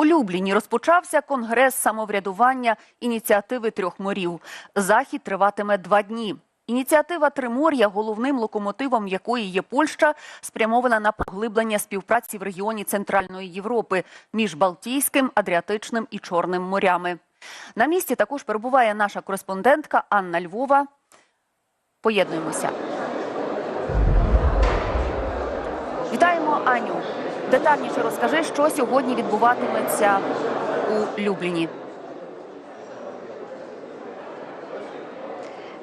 У Любліні розпочався конгрес самоврядування ініціативи трьох морів. Захід триватиме два дні. Ініціатива Тримор'я, головним локомотивом якої є Польща, спрямована на поглиблення співпраці в регіоні Центральної Європи між Балтійським, Адріатичним і Чорним морями. На місці також перебуває наша кореспондентка Анна Львова. Поєднуємося. Аню. Детальніше розкажи, що сьогодні відбуватиметься у Любліні.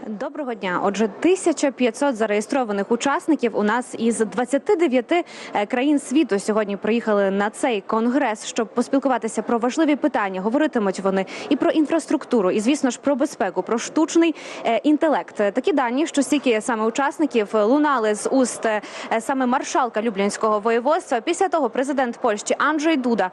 Доброго дня. Отже, 1500 зареєстрованих учасників у нас із 29 е, країн світу сьогодні приїхали на цей конгрес, щоб поспілкуватися про важливі питання. Говоритимуть вони і про інфраструктуру, і звісно ж про безпеку, про штучний е, інтелект. Такі дані, що стільки саме учасників е, лунали з уст саме маршалка Люблінського воєводства. Після того президент Польщі Анджей Дуда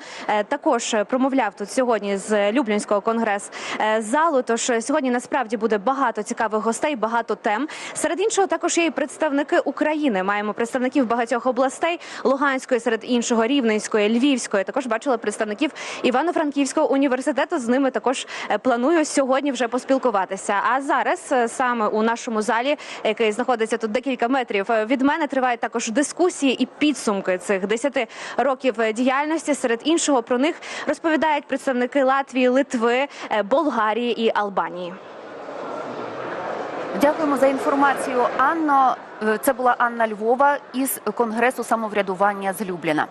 також промовляв тут сьогодні з Люблінського конгрес залу. Тож сьогодні насправді буде багато цікавих гостей, багато тем. Серед іншого, також є і представники України. Маємо представників багатьох областей Луганської, серед іншого Рівненської, Львівської. Також бачила представників Івано-Франківського університету. З ними також е, планую сьогодні вже поспілкуватися. А зараз е, саме у нашому залі, який знаходиться тут декілька метрів е, від мене, тривають також дискусії і підсумки цих 10 років діяльності. Серед іншого про них розповідають представники Латвії, Литви, Болгарії і Албанії. Дякуємо за інформацію, Анно. Е, Це була Анна Львова із Конгресу самоврядування з Любліна.